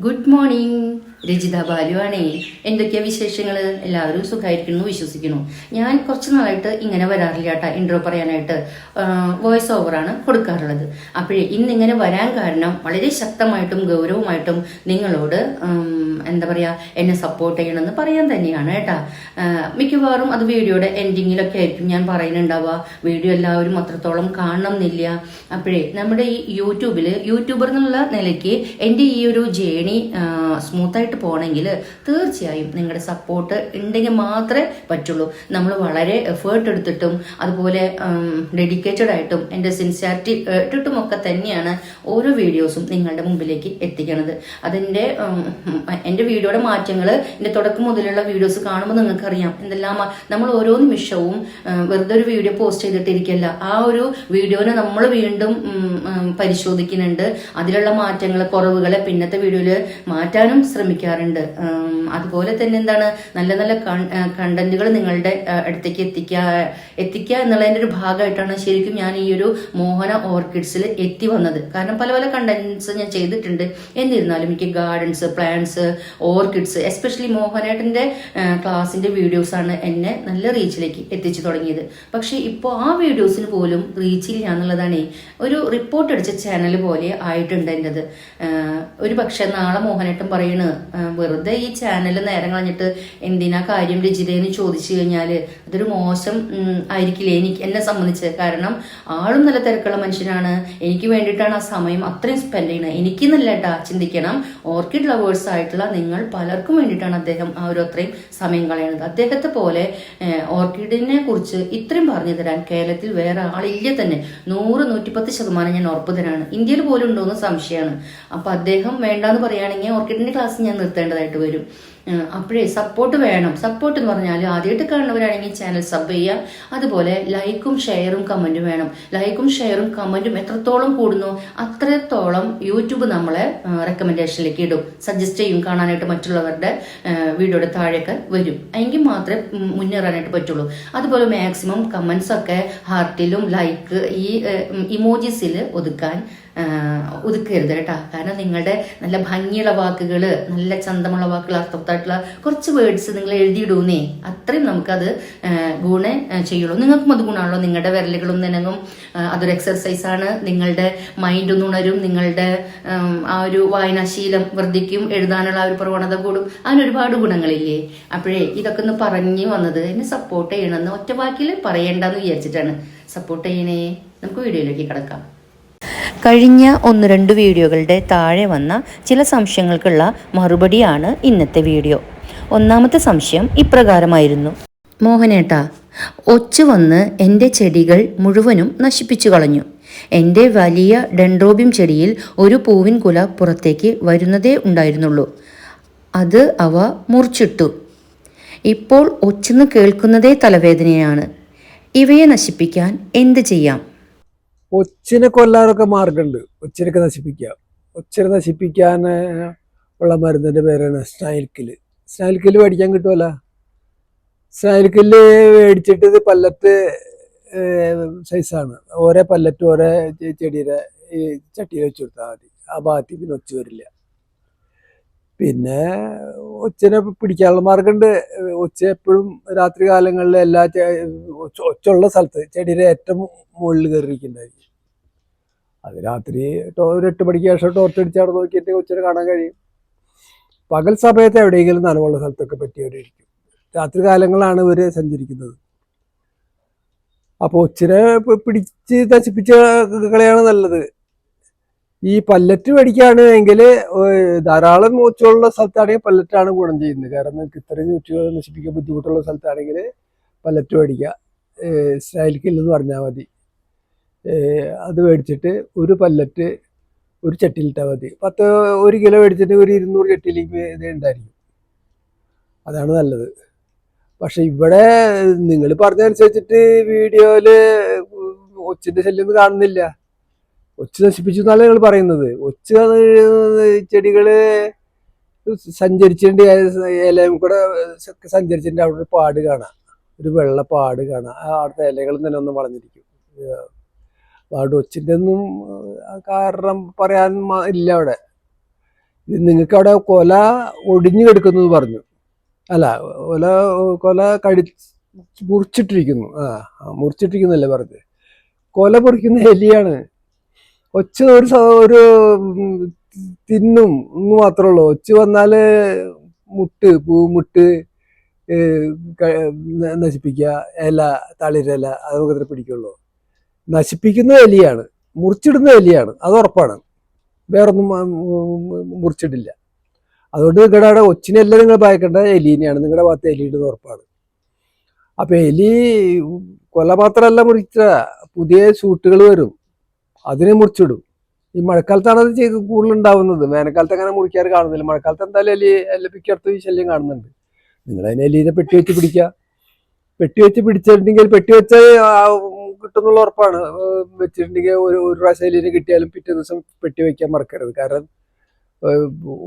Good morning. Rajitha ബാലുവാണേ. എന്തൊക്കെയാ വിശേഷങ്ങൾ എല്ലാവരും സുഖമായിരിക്കുന്നു വിശ്വസിക്കുന്നു. ഞാൻ കുറച്ച് നാളായിട്ട് ഇങ്ങനെ വരാറില്ല കേട്ടാ ഇൻട്രോ പറയാനായിട്ട്. വോയിസ് ഓവറാണ് കൊടുക്കാറുള്ളത്. അപ്പോഴേ ഇന്നിങ്ങനെ വരാൻ കാരണം വളരെ ശക്തമായിട്ടും ഗൗരവമായിട്ടും നിങ്ങളോട് എന്താ പറയാ എന്നെ സപ്പോർട്ട് ചെയ്യണമെന്ന് പറയാൻ തന്നെയാണ് കേട്ടാ. മിക്കവാറും അത് വീഡിയോയുടെ എൻഡിങ്ങിലൊക്കെ ആയിരിക്കും ഞാൻ പറയുന്നുണ്ടാവുക. വീഡിയോ എല്ലാവരും അത്രത്തോളം കാണണം എന്നില്ല അപ്പോഴേ നമ്മുടെ ഈ യൂട്യൂബിൽ യൂട്യൂബർ എന്നുള്ള നിലയ്ക്ക് എന്റെ ഈ ഒരു ജേണി സ്മൂത്തായിട്ട് പോകണമെങ്കിൽ തീർച്ചയായും നിങ്ങളുടെ സപ്പോർട്ട് ഉണ്ടെങ്കിൽ മാത്രമേ പറ്റുള്ളൂ. നമ്മൾ വളരെ എഫേർട്ട് എടുത്തിട്ടും അതുപോലെ ഡെഡിക്കേറ്റഡ് ആയിട്ടും എന്റെ സിൻസിയാരിറ്റി ഇട്ടിട്ടും ഒക്കെ തന്നെയാണ് ഓരോ വീഡിയോസും നിങ്ങളുടെ മുമ്പിലേക്ക് എത്തിക്കണത്. അതിന്റെ എന്റെ വീഡിയോയുടെ മാറ്റങ്ങൾ എന്റെ തുടക്കം മുതലുള്ള വീഡിയോസ് കാണുമ്പോൾ നിങ്ങൾക്കറിയാം. എന്തെല്ലാം നമ്മൾ ഓരോ നിമിഷവും വെറുതെ ഒരു വീഡിയോ പോസ്റ്റ് ചെയ്തിട്ടിരിക്കല്ല. ആ ഒരു വീഡിയോനെ നമ്മൾ വീണ്ടും പരിശോധിക്കുന്നുണ്ട്. അതിലുള്ള മാറ്റങ്ങൾ കുറവുകളെ പിന്നത്തെ വീഡിയോയിൽ മാറ്റാനും ശ്രമിക്കാറുണ്ട് ഉം, അതുപോലെ തന്നെ എന്താണ് നല്ല നല്ല കണ്ടന്റുകൾ നിങ്ങളുടെ അടുത്തേക്ക് എത്തിക്കുക എത്തിക്കുക എന്നുള്ളതിന്റെ ഒരു ഭാഗമായിട്ടാണ് ശരിക്കും ഞാൻ ഈ ഒരു മോഹന ഓർക്കിഡ്സിൽ എത്തി വന്നത്. കാരണം പല പല കണ്ടന്റ്സ് ഞാൻ ചെയ്തിട്ടുണ്ട്. എന്നിരുന്നാലും എനിക്ക് ഗാർഡൻസ് പ്ലാന്റ്സ് ഓർക്കിഡ്സ് എസ്പെഷ്യലി മോഹനേട്ടന്റെ ക്ലാസിന്റെ വീഡിയോസാണ് എന്നെ നല്ല റീച്ചിലേക്ക് എത്തിച്ചു തുടങ്ങിയത്. പക്ഷേ ഇപ്പോൾ ആ വീഡിയോസിന് പോലും റീച്ചില്ല എന്നുള്ളതാണ് ഒരു റിപ്പോർട്ട് അടിച്ച ചാനൽ പോലെ ആയിട്ടുണ്ട് എന്റെത്. ഒരു പക്ഷേ നാളെ മോഹനേട്ടൻ പറയണ് ആ, വെറുതെ ഈ ചാനൽ നേരം കളഞ്ഞിട്ട് എന്തിനാ കാര്യം രചിതയെന്ന് ചോദിച്ചു കഴിഞ്ഞാൽ അതൊരു മോശം ആയിരിക്കില്ലേ എനിക്ക് എന്നെ സംബന്ധിച്ച്. കാരണം ആളും നല്ല തിരക്കുള്ള മനുഷ്യനാണ് എനിക്ക് വേണ്ടിയിട്ടാണ് ആ സമയം അത്രയും സ്പെൻഡ് ചെയ്യുന്നത്. എനിക്ക് നല്ല കേട്ടാ ചിന്തിക്കണം. ഓർക്കിഡ് ലവേഴ്സ് ആയിട്ടുള്ള നിങ്ങൾ പലർക്കും വേണ്ടിയിട്ടാണ് അദ്ദേഹം ആ ഒരു അത്രയും സമയം കളയുന്നത്. അദ്ദേഹത്തെ പോലെ ഓർക്കിഡിനെ കുറിച്ച് ഇത്രയും പറഞ്ഞു തരാൻ കേരളത്തിൽ വേറെ ആളില്ല തന്നെ. നൂറ് നൂറ്റിപ്പത്ത് ശതമാനം ഞാൻ ഉറപ്പുതരാണ് ഇന്ത്യയിൽ പോലും ഉണ്ടോ എന്ന് സംശയമാണ്. അപ്പൊ അദ്ദേഹം വേണ്ടാന്ന് പറയുകയാണെങ്കിൽ ഓർക്കിഡിന്റെ ക്ലാസ് ഞാൻ നിർത്തേണ്ടതായിട്ട് വരും. അപ്പോഴേ സപ്പോർട്ട് വേണം. സപ്പോർട്ട് എന്ന് പറഞ്ഞാൽ ആദ്യമായിട്ട് കാണുന്നവരാണെങ്കിൽ ചാനൽ സബ് ചെയ്യുക. അതുപോലെ ലൈക്കും ഷെയറും കമന്റും വേണം. ലൈക്കും ഷെയറും കമന്റും എത്രത്തോളം കൂടുന്നു അത്രത്തോളം യൂട്യൂബ് നമ്മളെ റെക്കമെൻഡേഷനിലേക്ക് ഇടും. സജസ്റ്റ് ചെയ്യും കാണാനായിട്ട് മറ്റുള്ളവരുടെ വീഡിയോയുടെ താഴെയൊക്കെ വരും. എങ്കിൽ മാത്രമേ മുന്നേറാനായിട്ട് പറ്റുള്ളൂ. അതുപോലെ മാക്സിമം കമന്റ്സ് ഒക്കെ ഹാർട്ടിലും ലൈക്ക് ഈ ഇമോജീസിൽ ഒതുക്കാൻ ഒതുക്കരുത് കേട്ടോ. കാരണം നിങ്ങളുടെ നല്ല ഭംഗിയുള്ള വാക്കുകൾ നല്ല ചന്തമുള്ള വാക്കുകൾ അർത്ഥവത്തായിട്ടുള്ള കുറച്ച് വേർഡ്സ് നിങ്ങൾ എഴുതിയിടൂന്നേ അത്രയും നമുക്കത് ഗുണം ചെയ്യുള്ളൂ. നിങ്ങൾക്കും അത് ഗുണമാണല്ലോ. നിങ്ങളുടെ വിരലുകളും നിനങ്ങും അതൊരു എക്സർസൈസ് ആണ്. നിങ്ങളുടെ മൈൻഡ് ഒന്ന് ഉണരും. നിങ്ങളുടെ ആ ഒരു വായനാശീലം വർദ്ധിക്കും. എഴുതാനുള്ള ആ ഒരു പ്രവണത കൂടും. അതിന് ഒരുപാട് ഗുണങ്ങളില്ലേ. അപ്പോഴേ ഇതൊക്കെ ഒന്ന് പറഞ്ഞു വന്നത് എന്നെ സപ്പോർട്ട് ചെയ്യണമെന്ന് ഒറ്റ വാക്കിൽ പറയേണ്ടെന്ന് വിചാരിച്ചിട്ടാണ്. സപ്പോർട്ട് ചെയ്യണേ. നമുക്ക് വീഡിയോയിലേക്ക് കിടക്കാം. കഴിഞ്ഞ ഒന്ന് രണ്ട് വീഡിയോകളുടെ താഴെ വന്ന ചില സംശയങ്ങൾക്കുള്ള മറുപടിയാണ് ഇന്നത്തെ വീഡിയോ. ഒന്നാമത്തെ സംശയം ഇപ്രകാരമായിരുന്നു. മോഹനേട്ടാ ഒച്ചു വന്ന് എന്റെ ചെടികൾ മുഴുവനും നശിപ്പിച്ചു കളഞ്ഞു. എന്റെ വലിയ ഡെൻഡ്രോബിം ചെടിയിൽ ഒരു പൂവിൻ കുല പുറത്തേക്ക് വരുന്നതേ ഉണ്ടായിരുന്നുള്ളൂ. അത് അവ മുറിച്ചിട്ടു. ഇപ്പോൾ ഒച്ചെന്ന് കേൾക്കുന്നതേ തലവേദനയാണ്. ഇവയെ നശിപ്പിക്കാൻ എന്ത് ചെയ്യാം? ഒച്ചിനെ കൊല്ലാനൊക്കെ മാർഗമുണ്ട് ഒച്ചിനൊക്കെ നശിപ്പിക്കുക. ഒച്ചിനെ നശിപ്പിക്കാൻ ഉള്ള മരുന്നിന്റെ പേരാണ് സ്നൈൽക്കിൽ സ്നൈൽക്കിൽ മേടിക്കാൻ കിട്ടുമല്ല സ്നൈൽക്കിൽ മേടിച്ചിട്ട് ഇത് പല്ലത്ത് സൈസാണ് ഓരോ പല്ലറ്റ് ഓരോ ചെടിയുടെ ഈ ചട്ടിയിൽ വെച്ച് കൊടുത്താൽ മതി. ആ ഭാഗത്തേക്ക് ഒച്ച വരില്ല. പിന്നെ ഒച്ചനെ പിടിക്കാനുള്ള മാർഗമുണ്ട് ഒച്ച എപ്പോഴും രാത്രി കാലങ്ങളിൽ എല്ലാ ഒച്ച- ഒച്ചുള്ള സ്ഥലത്ത് ചെടിയുടെ ഏറ്റവും മുകളിൽ കയറിയിരിക്കുന്നുണ്ടായിരിക്കും അത് രാത്രി ഒരു എട്ട് മണിക്ക് ശേഷം ടോർച്ച് അടിച്ച് അവിടെ നോക്കിയിട്ട് ഒച്ചനെ കാണാൻ കഴിയും. പകൽ സമയത്ത് എവിടെയെങ്കിലും നനവുള്ള സ്ഥലത്തൊക്കെ പറ്റിയവരിയിരിക്കും. രാത്രി കാലങ്ങളാണ് ഇവർ സഞ്ചരിക്കുന്നത്. അപ്പോൾ ഒച്ചിനെ പിടിച്ച് നശിപ്പിച്ച് കളയാണ് നല്ലത്. ഈ പല്ലറ്റ് മേടിക്കുകയാണ് എങ്കിൽ ധാരാളം മൂച്ചുള്ള സ്ഥലത്താണെങ്കിൽ പല്ലറ്റാണ് ഗുണം ചെയ്യുന്നത് കാരണം നിങ്ങൾക്ക് ഇത്രയും മൂച്ചുകൾ നശിപ്പിക്കാൻ ബുദ്ധിമുട്ടുള്ള സ്ഥലത്താണെങ്കിൽ പല്ലറ്റ് മേടിക്കുക സ്റ്റൈൽ കില്ലെന്ന് പറഞ്ഞാൽ മതി അത് മേടിച്ചിട്ട് ഒരു പല്ലറ്റ് ഒരു ചട്ടിയിലിട്ടാൽ മതി പത്ത് ഒരു കിലോ മേടിച്ചിട്ട് ഒരു ഇരുന്നൂറ് ചട്ടിയിലേക്ക് ഇത് ഉണ്ടായിരിക്കും അതാണ് നല്ലത് പക്ഷെ ഇവിടെ നിങ്ങൾ പറഞ്ഞനുസരിച്ചിട്ട് വീഡിയോയിൽ ഒച്ചിന്റെ ശല്യം കാണുന്നില്ല ഒച്ച നശിപ്പിച്ചു എന്നല്ല നിങ്ങൾ പറയുന്നത്. ഒച്ച ചെടികൾ സഞ്ചരിച്ചിട്ടുണ്ട് ഇലയും കൂടെ സഞ്ചരിച്ചിട്ടുണ്ട് അവിടെ ഒരു പാട് കാണാം. ഒരു വെള്ള പാട് കാണാം. അവിടുത്തെ ഇലകളും തന്നെ ഒന്ന് വളഞ്ഞിരിക്കും. അവിടെ ഒച്ചിന്റെ ഒന്നും കാരണം പറയാൻ ഇല്ല അവിടെ. നിങ്ങൾക്ക് അവിടെ കൊല ഒടിഞ്ഞു കിടക്കുന്നു പറഞ്ഞു. അല്ല കൊല കൊല കടി മുറിച്ചിട്ടിരിക്കുന്നു. ആ, മുറിച്ചിട്ടിരിക്കുന്നല്ലേ പറഞ്ഞത്. കൊല പൊറിക്കുന്ന എലിയാണ്. ഒച്ച ഒരു ഒരു തിന്നും എന്ന് മാത്രമേ ഉള്ളൂ ഒച്ച വന്നാൽ മുട്ട് പൂമുട്ട് നശിപ്പിക്കുക ഇല തളിരില അതൊക്കെ പിടിക്കുള്ളൂ. നശിപ്പിക്കുന്ന എലിയാണ് മുറിച്ചിടുന്ന എലിയാണ് അത് ഉറപ്പാണ്. വേറൊന്നും മുറിച്ചിടില്ല. അതുകൊണ്ട് നിങ്ങളുടെ അവിടെ ഒച്ചിനെല്ലാം നിങ്ങൾ ഭയക്കേണ്ട എലീനെയാണ് നിങ്ങളുടെ ഭാഗത്ത് എലിയുടെ ഉറപ്പാണ്. അപ്പൊ എലി കൊല മാത്രമല്ല മുറിച്ച പുതിയ സൂട്ടുകൾ വരും. അതിനെ മുറിച്ചിടും. ഈ മഴക്കാലത്താണ് അത് ചെയ്ത് കൂടുതൽ ഉണ്ടാവുന്നത് വേനൽക്കാലത്ത് അങ്ങനെ മുറിക്കാറ് കാണുന്നില്ല. മഴക്കാലത്ത് എന്തായാലും എലി എല്ലപ്പിക്കടുത്ത് ഈ ശല്യം കാണുന്നുണ്ട്. നിങ്ങൾ അതിനെ എലീനെ പെട്ടി വെച്ച് പിടിക്കുക. പെട്ടി വെച്ച് പിടിച്ചിട്ടുണ്ടെങ്കിൽ പെട്ടി വെച്ച് കിട്ടുന്നുള്ള ഉറപ്പാണ്. വെച്ചിട്ടുണ്ടെങ്കിൽ ഒരു ഒരു പ്രാവശ്യം എലിനെ കിട്ടിയാലും പിറ്റേ ദിവസം പെട്ടി വയ്ക്കാൻ മറക്കരുത്. കാരണം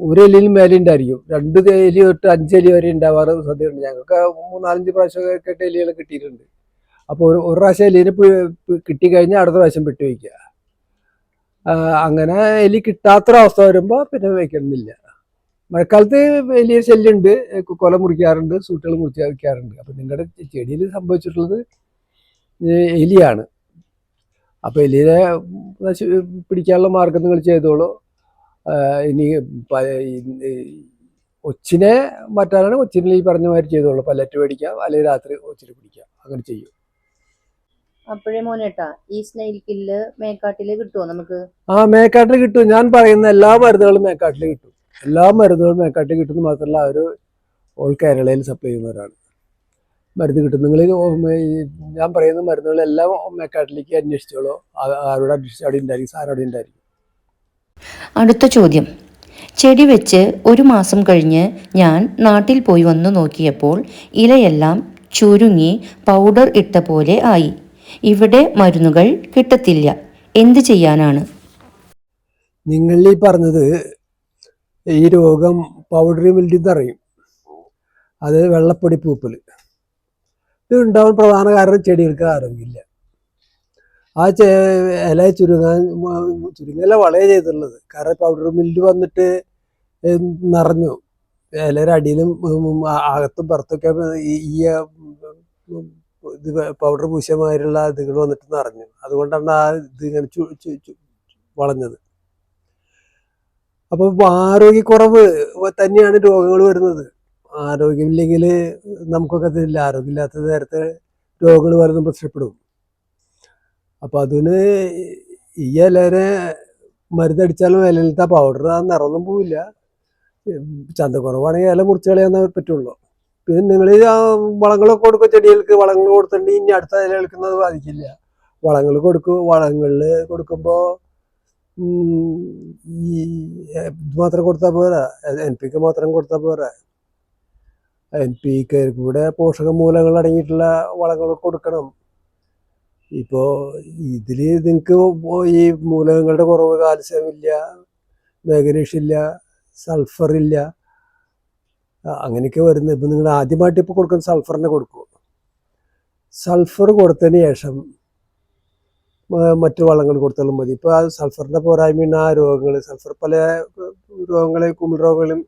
ഒരു എലിയിലും മേലെ ഉണ്ടായിരിക്കും. രണ്ട് എലി തൊട്ട് അഞ്ച് എലി വരെ ഉണ്ടാവാറ് സാധ്യതയുണ്ട്. ഞങ്ങൾക്ക് മൂന്നാലഞ്ച് കേട്ട എലികളെ കിട്ടിയിട്ടുണ്ട്. അപ്പോൾ ഒരു ഒരു പ്രാവശ്യം എലീനെ കിട്ടിക്കഴിഞ്ഞാൽ അടുത്ത പ്രാവശ്യം പെട്ടി വയ്ക്കുക അങ്ങനെ എലി കിട്ടാത്തൊരവസ്ഥ വരുമ്പോൾ പിന്നെ വയ്ക്കണമെന്നില്ല. മഴക്കാലത്ത് വലിയ ശല്യമുണ്ട് കൊല മുറിക്കാറുണ്ട് സൂട്ടുകൾ മുറിച്ച് വയ്ക്കാറുണ്ട്. അപ്പം നിങ്ങളുടെ ചെടിയിൽ സംഭവിച്ചിട്ടുള്ളത് എലിയാണ്. അപ്പോൾ എലിയെ പിടിക്കാനുള്ള മാർഗം നിങ്ങൾ ചെയ്തോളൂ. ഇനി ഒച്ചിനെ മാറ്റാനാണ് ഒച്ചിനെ ഈ പറഞ്ഞ മാതിരി ചെയ്തോളൂ. പല്ലറ്റ് മേടിക്കാം അല്ലെങ്കിൽ രാത്രി ഒച്ചിനെ പിടിക്കാം അങ്ങനെ ചെയ്യും. അപ്പോഴേ മോനേട്ടാ ഈ സ്നൈൽ കില്ല് മേക്കാട്ടിൽ കിട്ടുമോ നമുക്ക്? ആ മേക്കാട്ടിൽ കിട്ടും. ഞാൻ പറയുന്ന എല്ലാ മരുന്നുകളും മേക്കാട്ടിൽ കിട്ടും. എല്ലാ മരുന്നുകളും മേക്കാട്ടിൽ കിട്ടും മാത്രമല്ല അവർ ഓൾ കേരളയിൽ സപ്ലൈ ചെയ്യുന്നവരാണ്. മരുന്ന് കിട്ടും. നിങ്ങൾ ഞാൻ പറയുന്ന മരുന്നുകളെല്ലാം മേക്കാട്ടിലേക്ക് അന്വേഷിച്ചോളൂ. ആരോട് അന്വേഷിച്ച് അവിടെ ഉണ്ടായിരിക്കും. സാർ അവിടെ ഉണ്ടായിരിക്കും. അടുത്ത ചോദ്യം. ചെടി വെച്ച് ഒരു മാസം കഴിഞ്ഞ് ഞാൻ നാട്ടിൽ പോയി വന്നു നോക്കിയപ്പോൾ ഇലയെല്ലാം ചുരുങ്ങി പൗഡർ ഇട്ട പോലെ ആയി. ഇവിടെ മരുന്നുകൾ കിട്ടത്തില്ല. എന്ത് ചെയ്യാനാണ്? നിങ്ങൾ ഈ പറഞ്ഞത് ഈ രോഗം പൗഡറി മിൽഡി എന്നറിയും അത് വെള്ളപ്പൊടി പൂപ്പൽ ഇത് ഉണ്ടാവാൻ പ്രധാന കാരണം ചെടികൾക്ക് ആരോഗ്യമില്ല. ആ ചെ ഇല ചുരുങ്ങാൻ ചുരുങ്ങല വളരെ ചെയ്തിട്ടുള്ളത്. കാരണം പൗഡർ മില്ല് വന്നിട്ട് നിറഞ്ഞു. ഇലയുടെ അടിയിലും അകത്തും പുറത്തൊക്കെ ഈ ഇത് പൗഡർ പൂശ്യമായിട്ടുള്ള ഇതുകൾ വന്നിട്ട് നിറഞ്ഞു അതുകൊണ്ടാണ് ആ ഇത് ഇങ്ങനെ വളഞ്ഞത്. അപ്പൊ ആരോഗ്യക്കുറവ് തന്നെയാണ് രോഗങ്ങൾ വരുന്നത്. ആരോഗ്യമില്ലെങ്കിൽ നമുക്കൊക്കെ അതില്ല ആരോഗ്യമില്ലാത്ത നേരത്തെ രോഗങ്ങൾ വരുന്ന പ്രശ്നപ്പെടും. അപ്പൊ അതിന് ഈ ഇലരെ മരുന്നടിച്ചാലും ഇലയിലത്തെ പൗഡർ ആ നിറമൊന്നും പോവില്ല. ചന്തക്കുറവാണെങ്കിൽ ഇല മുറിച്ച് കളയാന്നേ പറ്റുള്ളൂ. പിന്നെ നിങ്ങൾ വളങ്ങളൊക്കെ കൊടുക്കുക ചെടികൾക്ക് വളങ്ങൾ കൊടുത്തിട്ടുണ്ടെങ്കിൽ ഇനി അടുത്ത ഇല എടുക്കുന്നത് ബാധിക്കില്ല. വളങ്ങൾ കൊടുക്കും വളങ്ങളിൽ കൊടുക്കുമ്പോൾ ഈ ഇത് മാത്രം കൊടുത്താൽ പോരാ. എൻ പി ക്ക് മാത്രം കൊടുത്താൽ പോരാ. എൻ പി ക്ക് കൂടെ പോഷക മൂലങ്ങൾ അടങ്ങിയിട്ടുള്ള വളങ്ങൾ കൊടുക്കണം. ഇപ്പോൾ ഇതിൽ നിങ്ങൾക്ക് ഈ മൂലകങ്ങളുടെ കുറവ് കാൽസ്യം ഇല്ല മാഗ്നീഷ്യം ഇല്ല സൾഫർ ഇല്ല അങ്ങനെയൊക്കെ വരുന്നത്. ഇപ്പം നിങ്ങൾ ആദ്യമായിട്ട് ഇപ്പോൾ കൊടുക്കുന്ന സൾഫറിനെ കൊടുക്കും സൾഫർ കൊടുത്തതിന് ശേഷം മറ്റു വളങ്ങൾ കൊടുത്താലും മതി. ഇപ്പോൾ ആ സൾഫറിന്റെ പോരായ്മയാണ് ആ രോഗങ്ങൾ സൾഫർ പല രോഗങ്ങളെ കുമിൾ രോഗങ്ങളും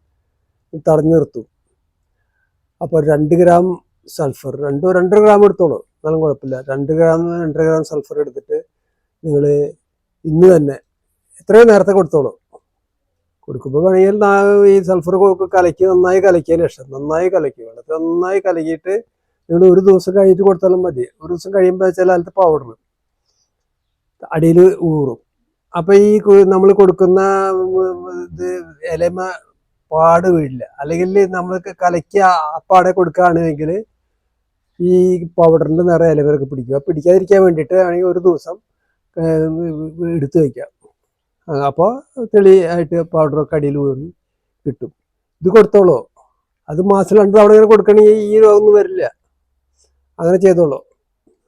തടഞ്ഞു നിർത്തും. അപ്പോൾ രണ്ട് ഗ്രാം സൾഫർ രണ്ടോ രണ്ടര ഗ്രാം എടുത്തോളൂ. എന്നാലും കുഴപ്പമില്ല. രണ്ട് ഗ്രാം രണ്ടര ഗ്രാം സൾഫർ എടുത്തിട്ട് നിങ്ങൾ ഇന്ന് തന്നെ എത്രയും നേരത്തെ കൊടുത്തോളൂ. കൊടുക്കുമ്പോൾ വേണമെങ്കിൽ ഈ സൾഫർ കലക്കി നന്നായി കലക്കിയ ശേഷം നന്നായി കലക്കി വെള്ളത്തിൽ നന്നായി കലക്കിയിട്ട് നിങ്ങൾ ഒരു ദിവസം കഴിഞ്ഞിട്ട് കൊടുത്താലും മതി. ഒരു ദിവസം കഴിയുമ്പോൾ ചില അതിലത്തെ പൗഡർ അടിയിൽ ഊറും. അപ്പം ഈ നമ്മൾ കൊടുക്കുന്ന ഇത് ഇലമ പാട് വീഴില്ല. അല്ലെങ്കിൽ നമ്മൾ കലക്കി അപ്പാടെ കൊടുക്കുകയാണെങ്കിൽ ഈ പൗഡറിന്റെ നിറയെ ഇലവരൊക്കെ പിടിക്കുക പിടിക്കാതിരിക്കാൻ വേണ്ടിയിട്ട് ആണെങ്കിൽ ഒരു ദിവസം എടുത്തു വയ്ക്കാം അപ്പോൾ തെളി ആയിട്ട് പൗഡറൊക്കെ അടിയിൽ കിട്ടും. ഇത് കൊടുത്തോളൂ. അത് മാസം രണ്ട് തവണ ഇങ്ങനെ കൊടുക്കണമെങ്കിൽ ഈ രോഗമൊന്നും വരില്ല. അങ്ങനെ ചെയ്തോളൂ.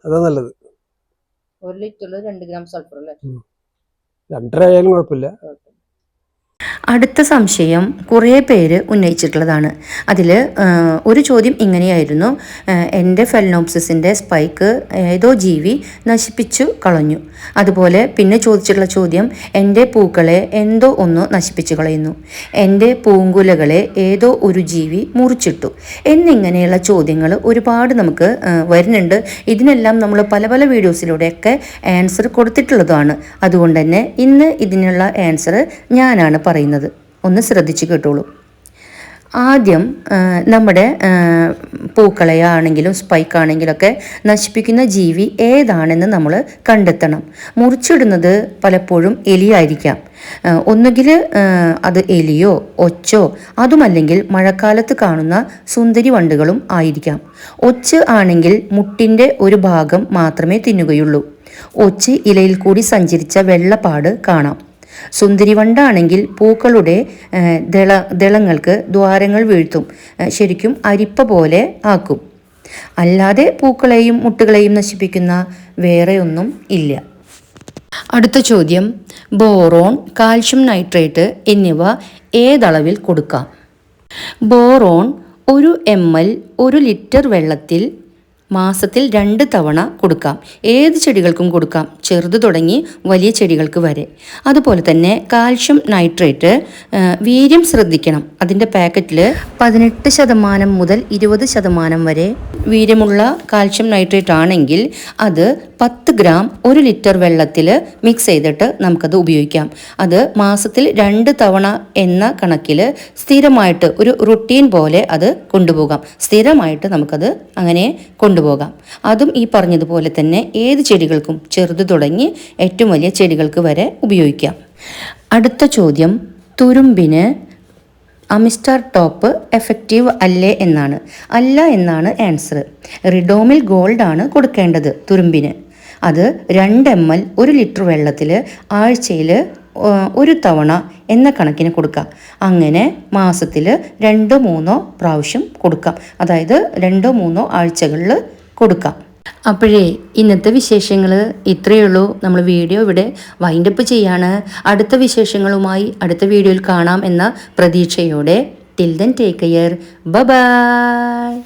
അതാ നല്ലത്. ഒരു ലിറ്ററിൽ രണ്ട് ഗ്രാം സൾഫർ അല്ലേ? രണ്ടര ആയാലും കുഴപ്പമില്ല. അടുത്ത സംശയം കുറേ പേര് ഉന്നയിച്ചിട്ടുള്ളതാണ്. അതിൽ ഒരു ചോദ്യം ഇങ്ങനെയായിരുന്നു. എന്റെ ഫെലനോപ്സിസിന്റെ സ്പൈക്ക് ഏതോ ജീവി നശിപ്പിച്ചു കളഞ്ഞു. അതുപോലെ പിന്നെ ചോദിച്ചിട്ടുള്ള ചോദ്യം എന്റെ പൂക്കളെ എന്തോ ഒന്ന് നശിപ്പിച്ചു കളയുന്നു. എന്റെ പൂങ്കുലകളെ ഏതോ ഒരു ജീവി മുറിച്ചിട്ടു. എന്നിങ്ങനെയുള്ള ചോദ്യങ്ങൾ ഒരുപാട് നമുക്ക് വരുന്നുണ്ട്. ഇതിനെല്ലാം നമ്മൾ പല പല വീഡിയോസിലൂടെയൊക്കെ ആൻസർ കൊടുത്തിട്ടുള്ളതാണ്. അതുകൊണ്ട് തന്നെ ഇന്ന് ഇതിനുള്ള ആൻസർ ഞാനാണ് പറയുന്നത്. ഒന്ന് ശ്രദ്ധിച്ച് കേട്ടോളൂ. ആദ്യം നമ്മുടെ പൂക്കളയാണെങ്കിലും സ്പൈക്ക് ആണെങ്കിലൊക്കെ നശിപ്പിക്കുന്ന ജീവി ഏതാണെന്ന് നമ്മൾ കണ്ടെത്തണം. മുറിച്ചിടുന്നത് പലപ്പോഴും എലിയായിരിക്കാം. ഒന്നുകിൽ അത് എലിയോ ഒച്ചോ അതുമല്ലെങ്കിൽ മഴക്കാലത്ത് കാണുന്ന സുന്ദരി വണ്ടുകളും ആയിരിക്കാം. ഒച്ച് ആണെങ്കിൽ മുട്ടിന്റെ ഒരു ഭാഗം മാത്രമേ തിന്നുകയുള്ളൂ. ഒച്ച് ഇലയിൽ കൂടി സഞ്ചരിച്ച വെള്ളപ്പാട് കാണാം. സുന്ദരിവണ്ടാണെങ്കിൽ പൂക്കളുടെ ദള ദളങ്ങൾക്ക് ദ്വാരങ്ങൾ വീഴ്ത്തും. ശരിക്കും അരിപ്പ പോലെ ആക്കും. അല്ലാതെ പൂക്കളെയും മുട്ടുകളെയും നശിപ്പിക്കുന്ന വേറെ ഒന്നും ഇല്ല. അടുത്ത ചോദ്യം. ബോറോൺ കാൽഷ്യം നൈട്രേറ്റ് എന്നിവ ഏതളവിൽ കൊടുക്കാം? ബോറോൺ ഒരു എം എൽ ഒരു ലിറ്റർ വെള്ളത്തിൽ മാസത്തിൽ രണ്ട് തവണ കൊടുക്കാം. ഏത് ചെടികൾക്കും കൊടുക്കാം. ചെറുത് തുടങ്ങി വലിയ ചെടികൾക്ക് വരെ. അതുപോലെ തന്നെ കാൽഷ്യം നൈട്രേറ്റ് വീര്യം ശ്രദ്ധിക്കണം. അതിന്റെ പാക്കറ്റിൽ പതിനെട്ട് ശതമാനം മുതൽ ഇരുപത് ശതമാനം വരെ വീര്യമുള്ള കാൽഷ്യം നൈട്രേറ്റ് ആണെങ്കിൽ അത് പത്ത് ഗ്രാം ഒരു ലിറ്റർ വെള്ളത്തിൽ മിക്സ് ചെയ്തിട്ട് നമുക്കത് ഉപയോഗിക്കാം. അത് മാസത്തിൽ രണ്ട് തവണ എന്ന കണക്കിൽ സ്ഥിരമായിട്ട് ഒരു റുട്ടീൻ പോലെ അത് കൊണ്ടുപോകാം. സ്ഥിരമായിട്ട് നമുക്കത് അങ്ങനെ കൊണ്ടുപോകാം. അതും ഈ പറഞ്ഞതുപോലെ തന്നെ ഏത് ചെടികൾക്കും ചെറുത് തുടങ്ങി ഏറ്റവും വലിയ ചെടികൾക്ക് വരെ ഉപയോഗിക്കാം. അടുത്ത ചോദ്യം തുരുമ്പിന് അമിസ്റ്റാർ ടോപ്പ് എഫക്റ്റീവ് അല്ലേ എന്നാണ്. അല്ല എന്നാണ് ആൻസർ. റിഡോമിൽ ഗോൾഡ് ആണ് കൊടുക്കേണ്ടത് തുരുമ്പിന്. അത് രണ്ട് എം എൽ ഒരു ലിറ്റർ വെള്ളത്തിൽ ആഴ്ചയിൽ ഒരു തവണ എന്ന കണക്കിന് കൊടുക്കാം. അങ്ങനെ മാസത്തിൽ രണ്ടോ മൂന്നോ പ്രാവശ്യം കൊടുക്കാം. അതായത് രണ്ടോ മൂന്നോ ആഴ്ചകളിൽ കൊടുക്കാം. അപ്പോഴേ ഇന്നത്തെ വിശേഷങ്ങൾ ഇത്രയേ ഉള്ളൂ. നമ്മൾ വീഡിയോ ഇവിടെ വൈൻഡപ്പ് ചെയ്യാണ്. അടുത്ത വിശേഷങ്ങളുമായി അടുത്ത വീഡിയോയിൽ കാണാം എന്ന പ്രതീക്ഷയോടെ. Till then take care bye